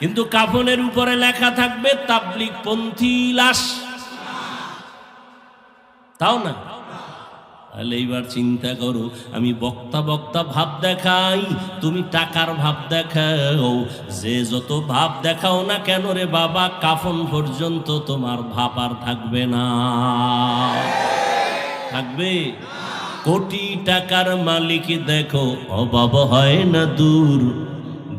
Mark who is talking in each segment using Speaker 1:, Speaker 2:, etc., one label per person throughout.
Speaker 1: কিন্তু কাফনের উপরে লেখা থাকবে তাবলিক পন্থী লাশ। তাও না? তাহলে এইবার চিন্তা করো, আমি বক্তা বক্তা ভাব দেখাই, তুমি টাকার ভাব দেখাও, যে যত ভাব দেখাও না কেন রে বাবা, কাফন পর্যন্ত তোমার ভাব আর থাকবে না। থাকবে? কোটি টাকার মালিক দেখো, অভাব হয় না দূর।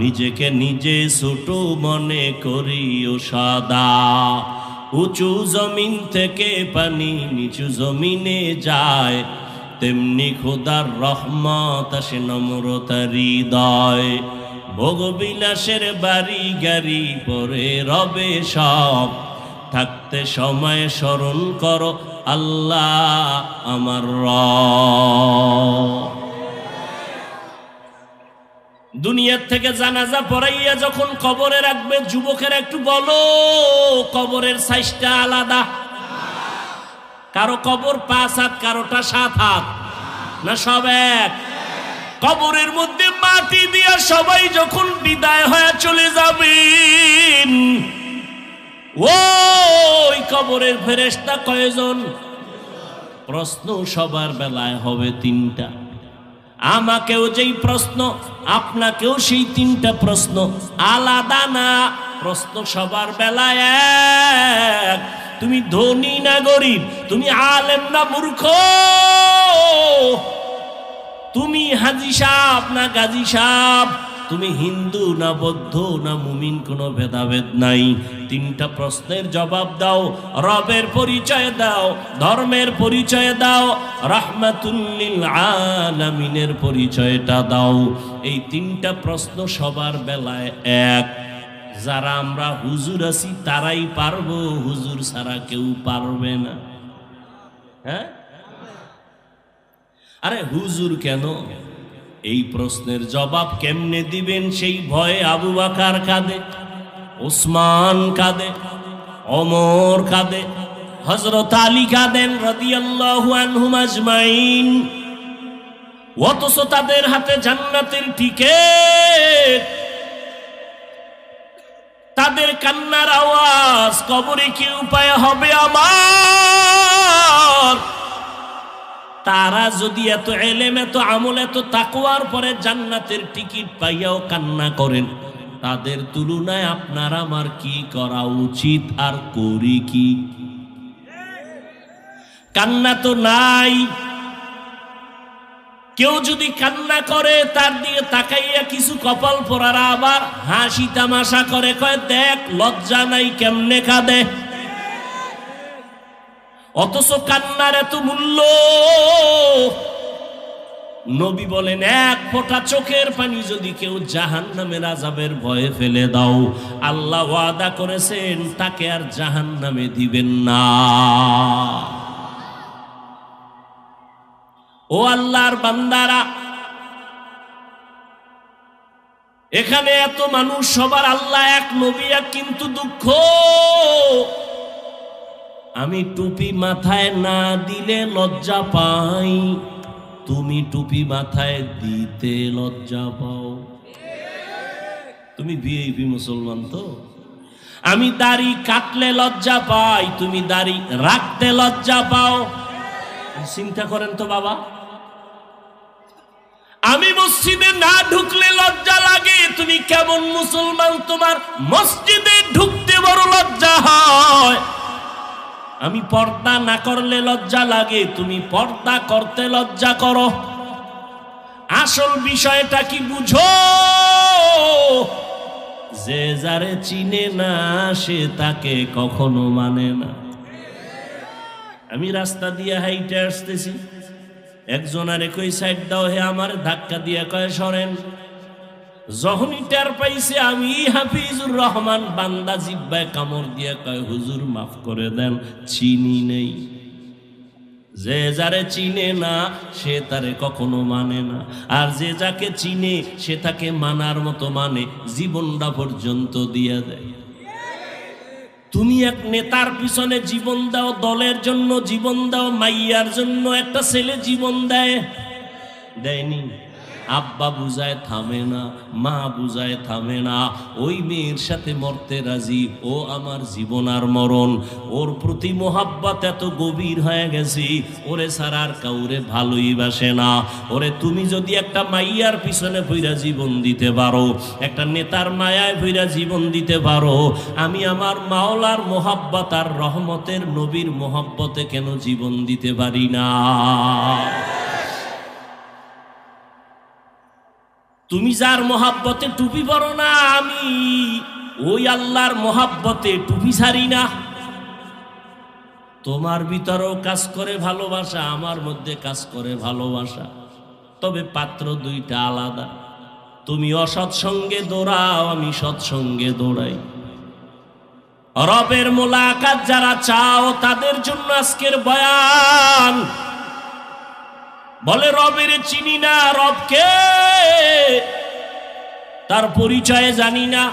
Speaker 1: নিজেকে নিজে ছোট মনে করিও সাদা। উঁচু জমিন থেকে পানি নিচু জমিনে যায়, তেমনি খোদার রহমত আসে নম্রতা হৃদয়। ভোগবিলাসের বাড়ি গাড়ি পরে রবে সব, থাকতে সময় স্মরণ করো আল্লাহ আমার র দুনিয়ার থেকে জানাজা পড়াইয়া যখন কবরে রাখবে, যুবকের একটু বলো, কবরের সাইজটা আলাদা? কারও কবর পাঁচ হাত, কারোটা সাত হাত। না সব এক? কবরের মধ্যে মাটি দিয়া সবাই যখন বিদায় হয়ে চলে যাবেন, ওই কবরের ফেরেস্তা কয়জন? প্রশ্ন সবার বেলায় হবে তিনটা। আমাকেও যেই প্রশ্ন, আপনাকেও সেই তিনটা প্রশ্ন। আলাদা না, প্রশ্ন সবার বেলায় এক। তুমি ধনী না গরিব, তুমি আলেম না মূর্খ। তুমি হাজি সাহ না গাজী সাহ তুমি হিন্দু না বৌদ্ধ না মুমিন, কোনো ভেদাভেদ নাই। তিনটা প্রশ্নের জবাব দাও, রবের পরিচয় দাও, ধর্মের পরিচয় দাও রাহমাতুল্লিল আলামিনের পরিচয়টা দাও। এই তিনটা প্রশ্ন সবার বেলায় এক। যারা আমরা হুজুর আছি, তারাই পারব, হুজুর ছাড়া কেউ পারবে না। হ্যাঁ? আরে হুজুর কেন? এই প্রশ্নের জবাব কেমনে দিবেন সেই ভয়ে আবু বাকার কাঁদে, ওসমান কাঁদে অমর কাঁদে হজরত আলী কাঁদেন আজমাইন। অথচ তাদের হাতে জান্নাতের টিকেট। তাদের কান্নার আওয়াজ, কবরে কি উপায় হবে আমার? তারা যদি এত এলেম, এত আমল, এত তাকওয়ার পরে জান্নাতের টিকিট পাইয়াও কান্না করেন, তাদের তুলনায় আপনার আমার কি করা উচিত, আর করি কি? কান্না তো নাই। কেউ যদি কান্না করে, তার দিকে তাকাইয়া কিছু কপাল পরারা আবার হাসি তামাশা করে, কয়, দেখ, লজ্জা নাই, কেমনে কাঁদে? অথচ কান্নার এত মূল্য। নবী বলেন, এক ফোঁটা চোখের পানি যদি কেউ জাহান নামের আজাবের ভয়ে ফেলে দাও, আল্লাহ ওয়াদা করেছেন, তাকে আর জাহান নামে দিবেন না। ও আল্লাহর বান্দারা, এখানে এত মানুষ, সবার আল্লাহ এক, নবী এক, কিন্তু দুঃখ। আমি টুপি মাথায় না দিলে লজ্জা পাই। তুমি টুপি মাথায় দিতে লজ্জা পাও। তুমি ভিআইপি মুসলমান তো? আমি দাড়ি কাটলে লজ্জা পাই, তুমি দাড়ি রাখতে লজ্জা পাও। চিন্তা করেন তো বাবা। আমি মসজিদে না ঢুকলে লজ্জা লাগে, তুমি কেমন মুসলমান, তোমার মসজিদে ঢুকতে বড় লজ্জা হয়। আমি পর্দা না করলে লজ্জা লাগে, তুমি পর্দা করতে লজ্জা করো। আসল বিষয়টা কি বুঝো? যে যারে চিনে না, সে তাকে কখনো মানে না। আমি রাস্তা দিয়ে হাইটে আসতেছি একজন আর একই সাইড দাও, হে আমার ধাক্কা দিয়ে কয় সরেন। যখনই টের পাইছে, আমি হাফিজুর রহমান, বান্দা জিব্বায় কামড় দিয়ে কয়, হুজুর, মাফ করে দেন, চিনি নেই। যে যারে চিনে না, সে তারে কখনো মানে না। আর যে যাকে চিনে, সে তাকে মানার মতো মানে জীবনটা পর্যন্ত দিয়ে দেয়। তুমি এক নেতার পিছনে জীবন দাও, দলের জন্য জীবন দাও, মাইয়ার জন্য একটা ছেলে জীবন দেয়। দেয়নি। আব্বা বুঝায় থামে না, মা বুঝায় থামে না। ওই মেয়ের সাথে মরতে রাজি, ও আমার জীবন আর মরণ। ওর প্রতি মোহাব্বত এত গভীর হয়ে গেছি, ওরে সারার কাউরে ভালোই বাসে না। ওরে তুমি যদি একটা মাইয়ার পিছনে ভইরা জীবন দিতে পারো, একটা নেতার মায়ায় ভইরা জীবন দিতে পারো, আমি আমার মাওলার মোহাব্বত আর রহমতের নবীর মোহাব্বতে কেন জীবন দিতে পারি না? তুমি যার মহাব্বতে টুপি পরো না, আমি ওই আল্লাহর মহাব্বতে টুপি ছাড়ি না। তোমার ভিতরেও কাজ করে ভালোবাসা, আমার মধ্যে কাজ করে ভালোবাসা। তবে পাত্র দুইটা আলাদা। তুমি অসৎ সঙ্গে দৌড়াও, আমি সৎসঙ্গে দৌড়াই। রবের মোলাকাত যারা চাও, তাদের জন্য আজকের বয়ান। বলে, রবের চিনি না রবকে। তার পরিচয়ে জানি না।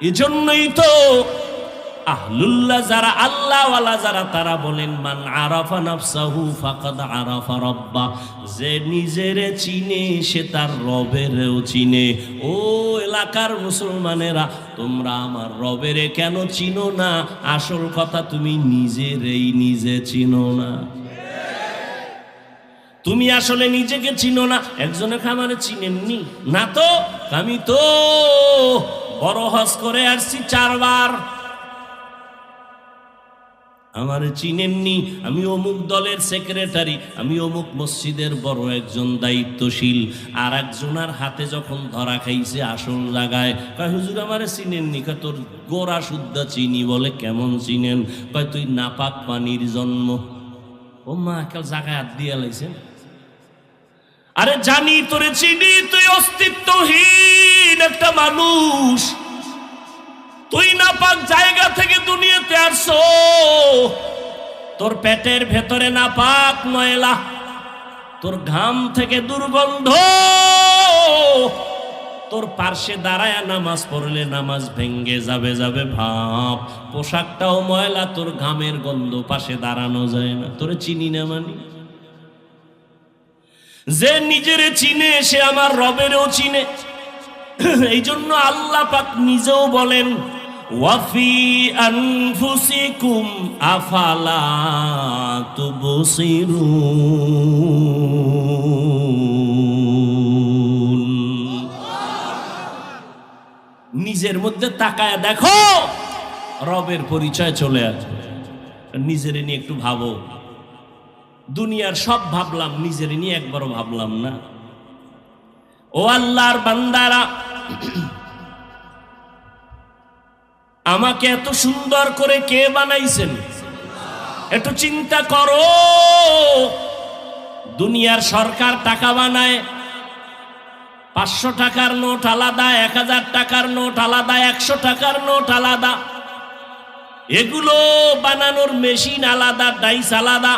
Speaker 1: এজন্যই তো আহলুল্লাহ যারা আল্লাহওয়ালা যারা, তারা বলেন, মান আরাফা নাফসাহু ফাকাদ আরাফা রব্বা। যে নিজেরে চিনে, সে তার রবেরও চিনে। ও এলাকার মুসলমানেরা, তোমরা আমার রবেরে কেন চিনো না? আসল কথা, তুমি নিজেরেই নিজে চিনো না। তুমি আসলে নিজেকে চিনো না। একজনে খামারে চিনেননি। না তো? আমি তো বড় হজ করে আসছি চারবার। আমার চিনেননি। আমি অমুক দলের সেক্রেটারি। আমি অমুক মসজিদের বড় একজন দায়িত্বশীল। আর একজনার হাতে যখন ধরা খাইছে আসল জায়গায়, কয়, হুজুর, আমারে চিনেননি? কয়, তোর গোড়া শুদ্ধ চিনি বলে কেমন চিনেন? কয়, তুই নাপাক পানির জন্ম। ও মা কাল জায়গায় হাত দিয়ে লাইছেন। আরে জানি তোরে চিনি, তুই অস্তিত্বহীন একটা মানুষ। তুই না পাক জায়গা থেকে দুনিয়াতে আসছো। তোর পেটের ভেতরে না পাক ময়লা। তোর ঘাম থেকে দুর্গন্ধ। তোর পার্শ্বে দাঁড়ায় নামাজ পড়লে নামাজ ভেঙ্গে যাবে যাবে ভাব। পোশাকটাও ময়লা, তোর ঘামের গন্ধ পাশে দাঁড়ানো যায় না। তোরে চিনি না মানি? যে নিজের চিনে, সে আমার রবেরও চিনে। এই জন্য আল্লাহ পাক নিজেও বলেন, ওয়াফি আনফুসিকুম আফালা তুবসিরুন? নিজের মধ্যে তাকায় দেখো, রবের পরিচয় চলে আসবে। নিজের নিয়ে একটু ভাবো। দুনিয়ার সব ভাবলাম, নিজের নিয়ে একবারও ভাবলাম না। ও আল্লাহর বান্দারা, আমাকে এত সুন্দর করে কে বানাইছেন? একটু চিন্তা করো। দুনিয়ার সরকার টাকা বানায়, পাঁচশো টাকার নোট আলাদা, এক হাজার টাকার নোট আলাদা, একশো টাকার নোট আলাদা। এগুলো বানানোর মেশিন আলাদা, ডাইস আলাদা।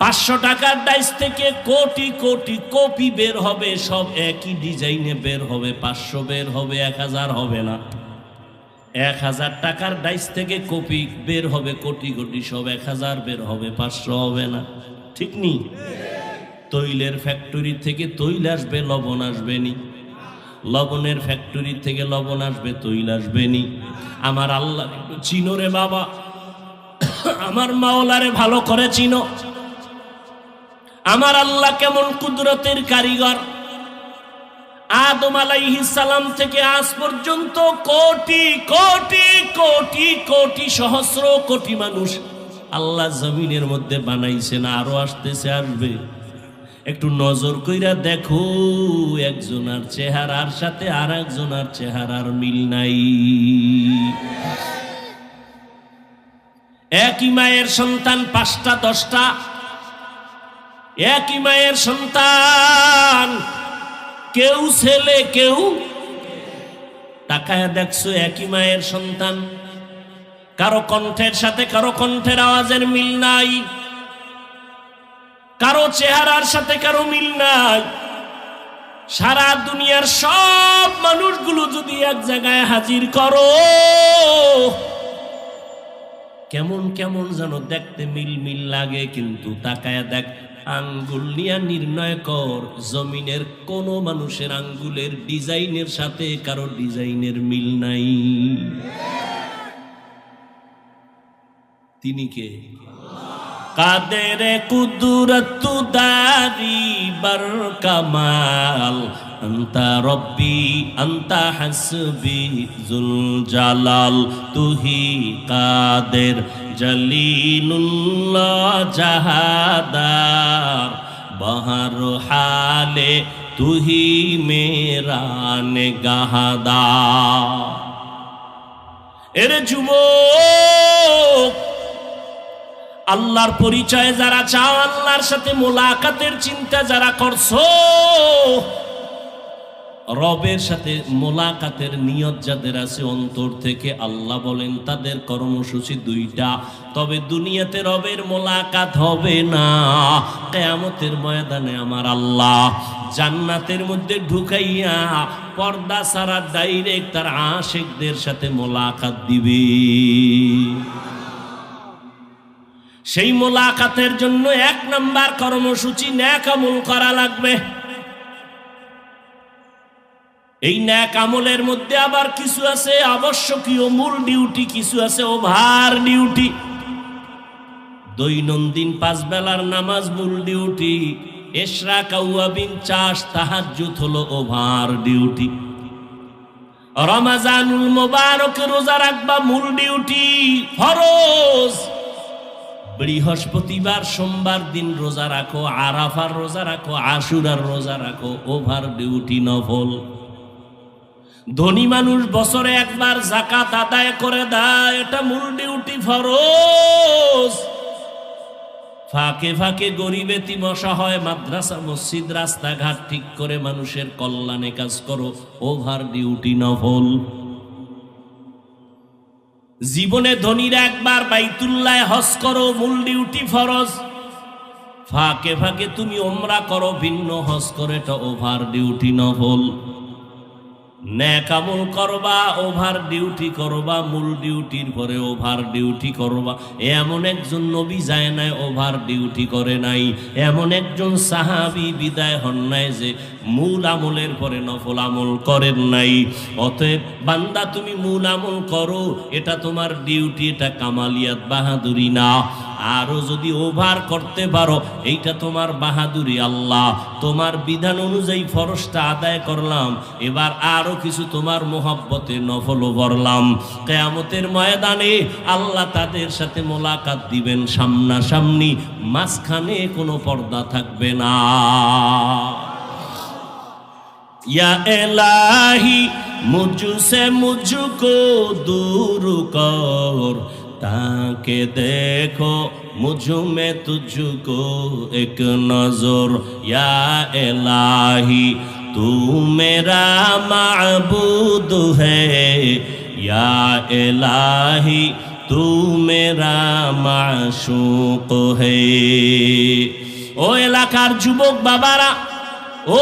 Speaker 1: পাঁচশো টাকার ডাইস থেকে কোটি কোটি কপি বের হবে, সব একই ডিজাইনে বের হবে, পাঁচশো বের হবে, এক হাজার হবে না। এক হাজার টাকার ডাইস থেকে কপি বের হবে কোটি কোটি, সব এক হাজার বের হবে, পাঁচশো হবে না। ঠিক নি? তৈলের ফ্যাক্টরি থেকে তৈল আসবে, লবণ আসবে নি। লবণের ফ্যাক্টরি থেকে লবণ আসবে, তৈল আসবে নি। আমার আল্লাহ চিনো রে বাবা। আমার মাওলারে ভালো করে চিনো। আমার আল্লাহ কেমন কুদরতের কারিগর? আদম সালাম থেকে আজ পর্যন্ত কোটি কোটি কোটি কোটি সহস্র কোটি মানুষ আল্লাহ জমিনের মধ্যে বানাইছেন, আরও আসতেছে, আসবে। একটু নজর কইরা দেখো, একজনার চেহারার সাথে আর একজনার চেহারার মিল নাই। একই মায়ের সন্তান পাঁচটা, দশটা একই মায়ের সন্তান। কেউ ছেলে, কেউ তাকায় দেখছ একই মায়ের সন্তান। কারও কণ্ঠের সাথে কারও কণ্ঠের আওয়াজের মিল নাই। কারও চেহারার সাথে কারও মিল নাই। সারা দুনিয়ার সব মানুষগুলো যদি এক জায়গায় হাজির করো, কেমন কেমন যেন দেখতে মিল মিল লাগে, কিন্তু তাকায় দেখ আঙ্গুল নিয়ে নির্ণয় কর, জমিনের কোন মানুষের আঙ্গুলের ডিজাইনের সাথে কারও ডিজাইনের মিল নাই। তিনি কে? কাদের কুদরত দারি বর কামাল আন্তা রব্বি, আন্তা হাসবি জুল জালাল, তুহি কাদের জলিলুল্লাহ জাহাদার বহর হালে তুহি মেরা গাহাদা এর যুবক, আল্লাহর পরিচয় যারা চাও, আল্লাহর সাথে মোলাকাতের চিন্তা যারা করছ রবের সাথে মোলাকাতের নিয়ত যাদের আছে অন্তর থেকে আল্লাহ বলেন, তাদের কর্মসূচি দুইটা। তবে দুনিয়াতে রবের মোলাকাত হবে না। কেয়ামতের ময়দানে আমার আল্লাহ জান্নাতের মধ্যে ঢুকাইয়া পর্দা সারা ডাইরেক্ট তার আশেকদের সাথে মোলাকাত দিবে। সেই মোলাকাতের জন্য এক নাম্বার কর্মসূচি ন্যাক আমল করা লাগবে। এই ন্যাক আমলের মধ্যে আবার কিছু আছে আবশ্যকীয় মূল ডিউটি, কিছু আছে ওভার ডিউটি। দৈনন্দিন পাঁচ বেলার নামাজ মূল ডিউটি এশরা কাউয়াবিন চাষ, তাহাজ্জুদ হলো ওভার ডিউটি। রমাজানুল মোবারক রোজা রাখবা মূল ডিউটি, ফরজ। বৃহস্পতিবার, সোমবার দিন রোজা রাখো, আরাফার রোজা রাখো, আশুরার রোজা রাখো, ওভার ডিউটি নফল। ধনী মানুষ বছরে একবার জাকাত আদায় করে দেয়, এটা মূল ডিউটি ফরজ। ফাঁকে ফাঁকে গরিব এতিম অসহায় মাদ্রাসা, মসজিদ, রাস্তাঘাট ঠিক করে মানুষের কল্যাণে কাজ করো ওভার ডিউটি নফল। জীবনে ধনীরা একবার বাইতুল্লায় হজ করো, মূল ডিউটি ফরজ। ফাঁকে ফাঁকে তুমি ওমরা করো, ভিন্ন হজ করে, এটা ওভার ডিউটি নফল। ন্যাকামল করবা, ওভার ডিউটি করবা, মূল ডিউটির পরে ওভার ডিউটি করবা। এমন একজন নবী যায় নাই, ওভার ডিউটি করে নাই। এমন একজন সাহাবি বিদায় হন নাই যে মূল আমলের পরে নফল আমল করেন নাই। অতএব, বান্দা তুমি মূল আমল করো, এটা তোমার ডিউটি, এটা কামালিয়াত বাহাদুরি না। আরও যদি ওভার করতে পারো, এইটা তোমার বাহাদুরি আল্লাহ। তোমার বিধান অনুযায়ী ফরসটা আদায় করলাম, এবার আরও কিছু তোমার মোহাব্বতে নফলও করলাম। কেয়ামতের ময়দানে আল্লাহ তাদের সাথে মোলাকাত দিবেন সামনাসামনি, মাঝখানে কোনো পর্দা থাকবে না। ইয়া এলাহি মুজু সে মুজু কো دور ताके देखो मुझ में तुझको एक नजर या इलाही तू मेरा माबूद है या इलाही तू मेरा माशूक है ও এলাকার যুবক বাবারা ও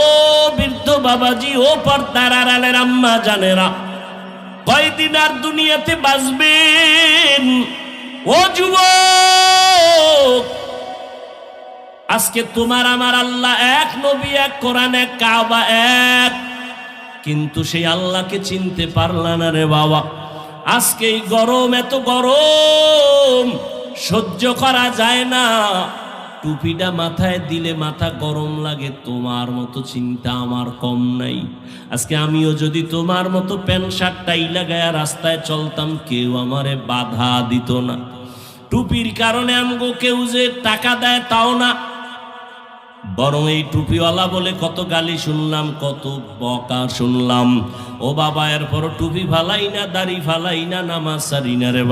Speaker 1: বৃদ্ধ বাবাজি ও পর্দার আড়ালের আম্মা জানেরা কয়দিন আর দুনিয়াতে বাঁচবেন? ও যুবক, আজকে তোমার আমার আল্লাহ এক নবী, এক কোরআন, এক কাবা, এক। কিন্তু সেই আল্লাহকে চিনতে পারলা না রে বাবা। আজকে এই গরম, এত গরম, সহ্য করা যায় না। টুপিটা মাথায় দিলে মাথা গরম লাগে, তোমার মতো চিন্তা আমার কম নাই। আজকে আমিও যদি তোমার মতো প্যান্ট শার্ট টাই লাগায় রাস্তায় চলতাম, কেউ আমারে বাধা দিত না। টুপির কারণে আমগো কেউ যে টাকা দেয় তাও না। বরং এই টুপিওয়ালা বলে কত গালি শুনলাম, কত বকা শুনলাম। ও বাবা এরপর টুপি ফালাই না, দাড়ি ফালাই না, নামাজ সারি না রে